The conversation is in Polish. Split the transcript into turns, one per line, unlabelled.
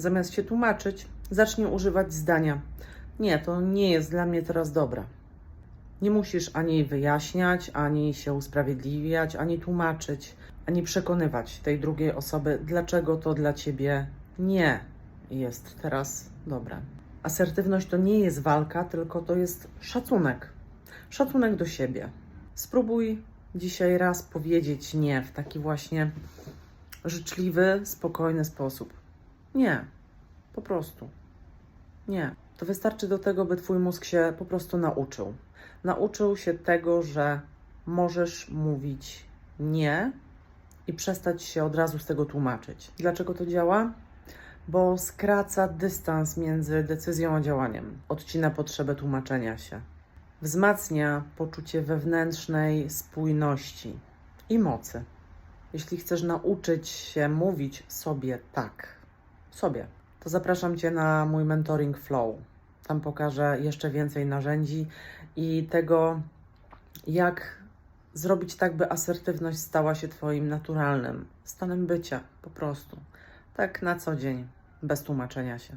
Zamiast się tłumaczyć, zacznij używać zdania: Nie, to nie jest dla mnie teraz dobre. Nie musisz ani wyjaśniać, ani się usprawiedliwiać, ani tłumaczyć, ani przekonywać tej drugiej osoby, dlaczego to dla ciebie nie jest teraz dobre. Asertywność to nie jest walka, tylko to jest szacunek. Szacunek do siebie. Spróbuj dzisiaj raz powiedzieć nie w taki właśnie życzliwy, spokojny sposób. Nie, po prostu. Nie. To wystarczy do tego, by Twój mózg się po prostu nauczył. Nauczył się tego, że możesz mówić nie i przestać się od razu z tego tłumaczyć. Dlaczego to działa? Bo skraca dystans między decyzją a działaniem, odcina potrzebę tłumaczenia się, wzmacnia poczucie wewnętrznej spójności i mocy. Jeśli chcesz nauczyć się mówić sobie tak, sobie, to zapraszam Cię na mój mentoring Flow. Tam pokażę jeszcze więcej narzędzi i tego, jak zrobić tak, by asertywność stała się Twoim naturalnym stanem bycia, po prostu. Tak na co dzień, bez tłumaczenia się.